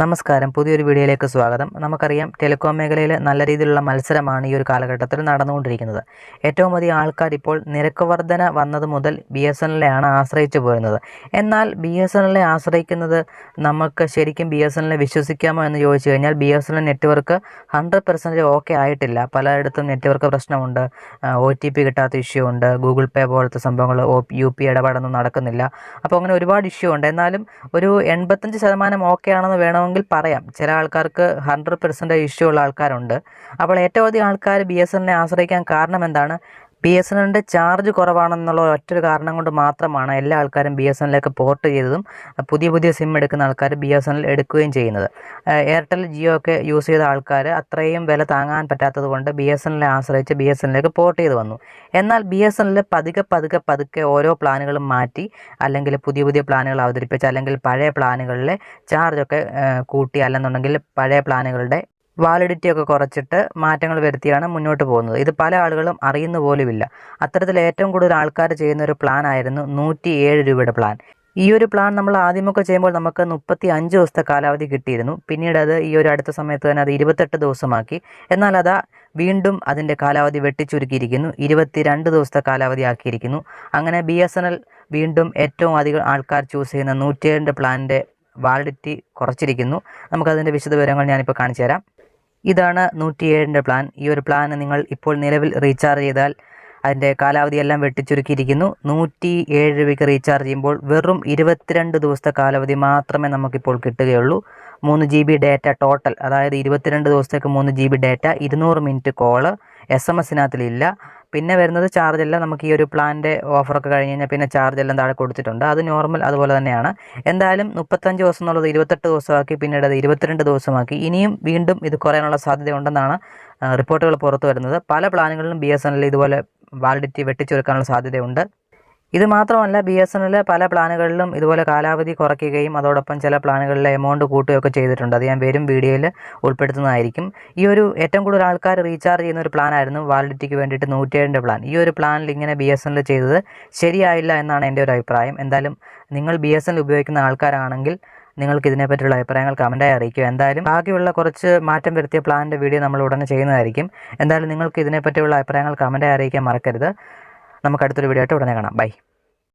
നമസ്കാരം. പുതിയൊരു വീഡിയോയിലേക്ക് സ്വാഗതം. നമുക്കറിയാം ടെലികോം മേഖലയിൽ നല്ല രീതിയിലുള്ള മത്സരമാണ് ഈ ഒരു കാലഘട്ടത്തിൽ നടന്നുകൊണ്ടിരിക്കുന്നത്. ഏറ്റവും അധികം ആൾക്കാർ ഇപ്പോൾ നിരക്ക് വർധന വന്നത് മുതൽ ബി എസ് എൻ എല്ലിനെയാണ് ആശ്രയിച്ചു പോരുന്നത്. എന്നാൽ ബി എസ് എൻ എല്ലിനെ ആശ്രയിക്കുന്നത് നമുക്ക് ശരിക്കും ബി എസ് എൻ എല്ലിനെ വിശ്വസിക്കാമോ എന്ന് ചോദിച്ചു കഴിഞ്ഞാൽ B S N L network hundred percentage okay ആയിട്ടില്ല. പലയിടത്തും നെറ്റ്വർക്ക് പ്രശ്നമുണ്ട്. ഒ ടി പി കിട്ടാത്ത ഇഷ്യൂ ഉണ്ട്. ഗൂഗിൾ പേ പോലത്തെ സംഭവങ്ങൾ യു പി ഇടപാടൊന്നും നടക്കുന്നില്ല. അപ്പോൾ അങ്ങനെ ഒരുപാട് ഇഷ്യൂ ഉണ്ട്. എന്നാലും ഒരു എൺപത്തഞ്ച് ശതമാനം ഓക്കെ ആണെന്ന് വേണമെങ്കിൽ പറയാം. ചില ആൾക്കാർക്ക് ഹൺഡ്രഡ് പെർസെന്റ് ഇഷ്യൂ ഉള്ള ആൾക്കാരുണ്ട്. അപ്പോൾ ഏറ്റവും അധികം ആൾക്കാർ ബി എസ് എല്ലിനെ ആശ്രയിക്കാൻ കാരണം എന്താണ്? ബി എസ് എൻ എല്ലിന്റെ ചാർജ് കുറവാണെന്നുള്ള ഒറ്റൊരു കാരണം കൊണ്ട് മാത്രമാണ് എല്ലാ ആൾക്കാരും ബി എസ് എൻ പോർട്ട് ചെയ്തതും പുതിയ പുതിയ സിം എടുക്കുന്ന ആൾക്കാർ ബി എസ് എൻ എൽ എടുക്കുകയും ചെയ്യുന്നത്. എയർടെൽ ജിയോ ഒക്കെ യൂസ് ചെയ്ത ആൾക്കാർ അത്രയും വില താങ്ങാൻ പറ്റാത്തത് കൊണ്ട് ബി എസ് എൻ ആശ്രയിച്ച് ബി എസ് എല്ലിലേക്ക് പോർട്ട് ചെയ്ത് വന്നു. എന്നാൽ ബി എസ് എൻ എല്ലിൽ പതുക്കെ പതുക്കെ പതുക്കെ ഓരോ പ്ലാനുകളും മാറ്റി അല്ലെങ്കിൽ പുതിയ പുതിയ പ്ലാനുകൾ അവതരിപ്പിച്ച് അല്ലെങ്കിൽ പഴയ പ്ലാനുകളിലെ ചാർജൊക്കെ കൂട്ടി അല്ലെന്നുണ്ടെങ്കിൽ പഴയ പ്ലാനുകളുടെ വാലിഡിറ്റി ഒക്കെ കുറച്ചിട്ട് മാറ്റങ്ങൾ വരുത്തിയാണ് മുന്നോട്ട് പോകുന്നത്. ഇത് പല ആളുകളും അറിയുന്ന പോലുമില്ല. അത്തരത്തിൽ ഏറ്റവും കൂടുതൽ ആൾക്കാർ ചെയ്യുന്ന ഒരു പ്ലാൻ ആയിരുന്നു നൂറ്റി ഏഴ് രൂപയുടെ പ്ലാൻ ഈ ഒരു പ്ലാൻ നമ്മൾ ആദ്യമൊക്കെ ചെയ്യുമ്പോൾ നമുക്ക് മുപ്പത്തി അഞ്ച് ദിവസത്തെ കാലാവധി കിട്ടിയിരുന്നു. പിന്നീട് അത് ഈ ഒരു അടുത്ത സമയത്ത് തന്നെ അത് ഇരുപത്തെട്ട് ദിവസമാക്കി. എന്നാൽ അത് വീണ്ടും അതിന്റെ കാലാവധി വെട്ടിച്ചുരുക്കിയിരിക്കുന്നു. ഇരുപത്തി രണ്ട് ദിവസത്തെ കാലാവധി ആക്കിയിരിക്കുന്നു. അങ്ങനെ ബി എസ് എൻ എൽ വീണ്ടും ഏറ്റവും അധികം ആൾക്കാർ ചൂസ് ചെയ്യുന്ന നൂറ്റിയേഴിന്റെ പ്ലാനിന്റെ വാലിഡിറ്റി കുറച്ചിരിക്കുന്നു. നമുക്കതിന്റെ വിശദവിവരങ്ങൾ ഞാനിപ്പോൾ കാണിച്ചു തരാം ഇതാണ് നൂറ്റിയേഴിന്റെ പ്ലാൻ ഈ ഒരു പ്ലാൻ നിങ്ങൾ ഇപ്പോൾ നിലവിൽ റീചാർജ് ചെയ്താൽ അതിന്റെ കാലാവധിയെല്ലാം വെട്ടിച്ചുരുക്കിയിരിക്കുന്നു. നൂറ്റി ഏഴ് രൂപയ്ക്ക് റീചാർജ് ചെയ്യുമ്പോൾ വെറും ഇരുപത്തിരണ്ട് ദിവസത്തെ കാലാവധി മാത്രമേ നമുക്കിപ്പോൾ കിട്ടുകയുള്ളൂ. മൂന്ന് ജി ബി ഡേറ്റ ടോട്ടൽ അതായത് ഇരുപത്തിരണ്ട് ദിവസത്തേക്ക് മൂന്ന് ജി ബി ഡേറ്റ ഇരുന്നൂറ് മിനിറ്റ് കോൾ എസ് എം എസിനകത്തിലില്ല പിന്നെ വരുന്നത് ചാർജ് എല്ലാം നമുക്ക് ഈ ഒരു പ്ലാനിന്റെ ഓഫറൊക്കെ കഴിഞ്ഞ് കഴിഞ്ഞാൽ പിന്നെ ചാർജ് എല്ലാം താഴെ കൊടുത്തിട്ടുണ്ട്. അത് നോർമൽ അതുപോലെ തന്നെയാണ്. എന്തായാലും മുപ്പത്തഞ്ച് ദിവസം എന്നുള്ളത് ഇരുപത്തെട്ട് ദിവസമാക്കി പിന്നീട് അത് ഇരുപത്തിരണ്ട് ദിവസമാക്കി. ഇനിയും വീണ്ടും ഇത് കുറയാനുള്ള സാധ്യത ഉണ്ടെന്നാണ് റിപ്പോർട്ടുകൾ പുറത്തു വരുന്നത്. പല പ്ലാനുകളിലും ബി എസ് എൻ എൽ ഇതുപോലെ വാലിഡിറ്റി വെട്ടിച്ചുരുക്കാനുള്ള സാധ്യതയുണ്ട്. ഇത് മാത്രമല്ല ബി എസ് എൻ എൽ പല പ്ലാനുകളിലും ഇതുപോലെ കാലാവധി കുറയ്ക്കുകയും അതോടൊപ്പം ചില പ്ലാനുകളിലെ എമൗണ്ട് കൂട്ടുകയൊക്കെ ചെയ്തിട്ടുണ്ട്. അത് ഞാൻ വരും വീഡിയോയിൽ ഉൾപ്പെടുത്തുന്നതായിരിക്കും. ഈ ഒരു ഏറ്റവും കൂടുതൽ ആൾക്കാർ റീചാർജ് ചെയ്യുന്ന ഒരു പ്ലാനായിരുന്നു വാലിഡിറ്റിക്ക് വേണ്ടിയിട്ട് നൂറ്റേഴിന്റെ പ്ലാൻ ഈ ഒരു പ്ലാനിൽ ഇങ്ങനെ ബി എസ് എൻ എൽ ചെയ്തത് ശരിയായില്ല എന്നാണ് എന്റെ ഒരു അഭിപ്രായം. എന്തായാലും നിങ്ങൾ ബി എസ് എൻ എൽ ഉപയോഗിക്കുന്ന ആൾക്കാരാണെങ്കിൽ നിങ്ങൾക്ക് ഇതിനെപ്പറ്റിയുള്ള അഭിപ്രായങ്ങൾ കമന്റായി അറിയിക്കും എന്തായാലും ബാക്കിയുള്ള കുറച്ച് മാറ്റം വരുത്തിയ പ്ലാനിന്റെ വീഡിയോ നമ്മൾ ഉടനെ ചെയ്യുന്നതായിരിക്കും. എന്തായാലും നിങ്ങൾക്ക് ഇതിനെപ്പറ്റിയുള്ള അഭിപ്രായങ്ങൾ കമന്റായി അറിയിക്കാൻ മറക്കരുത്. നമുക്ക് അടുത്തൊരു വീഡിയോ ആയിട്ട് ഉടനെ കാണാം. ബൈ